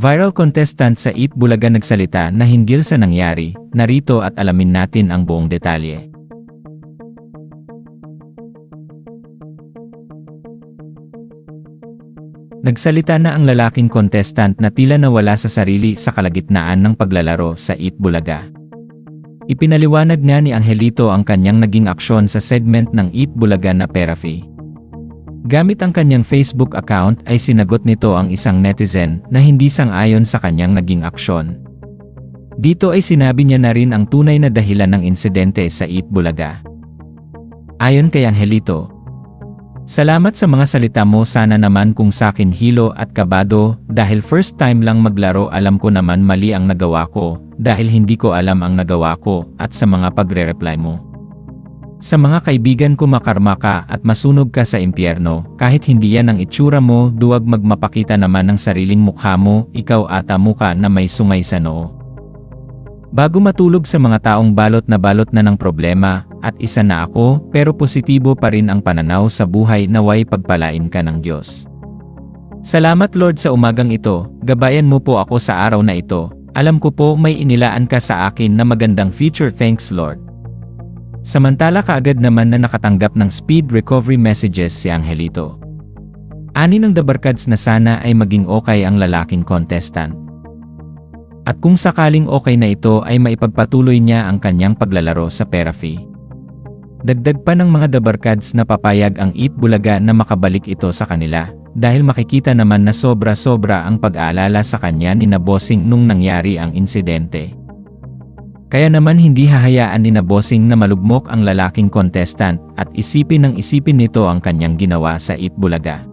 Viral contestant sa Eat Bulaga nagsalita na hinggil sa nangyari, narito at alamin natin ang buong detalye. Nagsalita na ang lalaking contestant na tila nawala sa sarili sa kalagitnaan ng paglalaro sa Eat Bulaga. Ipinaliwanag nga ni Angelito ang kanyang naging aksyon sa segment ng Eat Bulaga na pera fee. Gamit ang kanyang Facebook account ay sinagot nito ang isang netizen na hindi sang-ayon sa kanyang naging aksyon. Dito ay sinabi niya na rin ang tunay na dahilan ng insidente sa Eat Bulaga. Ayon kay Angelito, Salamat sa mga salita mo sana naman kung sakin hilo at kabado dahil first time lang maglaro alam ko naman mali ang nagawa ko dahil hindi ko alam ang nagawa ko at sa mga pagre-reply mo. Sa mga kaibigan ko makarma ka at masunog ka sa impyerno kahit hindi yan ang itsura mo duwag magmapakita naman ng sariling mukha mo ikaw ata muka na may sungay sa noo. Bago matulog sa mga taong balot na balot na ng problema, at isa na ako, pero positibo pa rin ang pananaw sa buhay naway pagpalain ka ng Diyos. Salamat Lord sa umagang ito, gabayan mo po ako sa araw na ito, alam ko po may inilaan ka sa akin na magandang future thanks Lord. Samantala kaagad naman na nakatanggap ng speed recovery messages si Angelito. Ani ng dabarkads na sana ay maging okay ang lalaking contestant. At kung sakaling okay na ito ay maipagpatuloy niya ang kanyang paglalaro sa pera fee. Dagdag pa ng mga dabarkads na papayag ang Eat Bulaga na makabalik ito sa kanila, dahil makikita naman na sobra-sobra ang pag-aalala sa kanya ni Nabosing nung nangyari ang insidente. Kaya naman hindi hahayaan ni Nabosing na malugmok ang lalaking contestant at isipin ng isipin nito ang kanyang ginawa sa Eat Bulaga.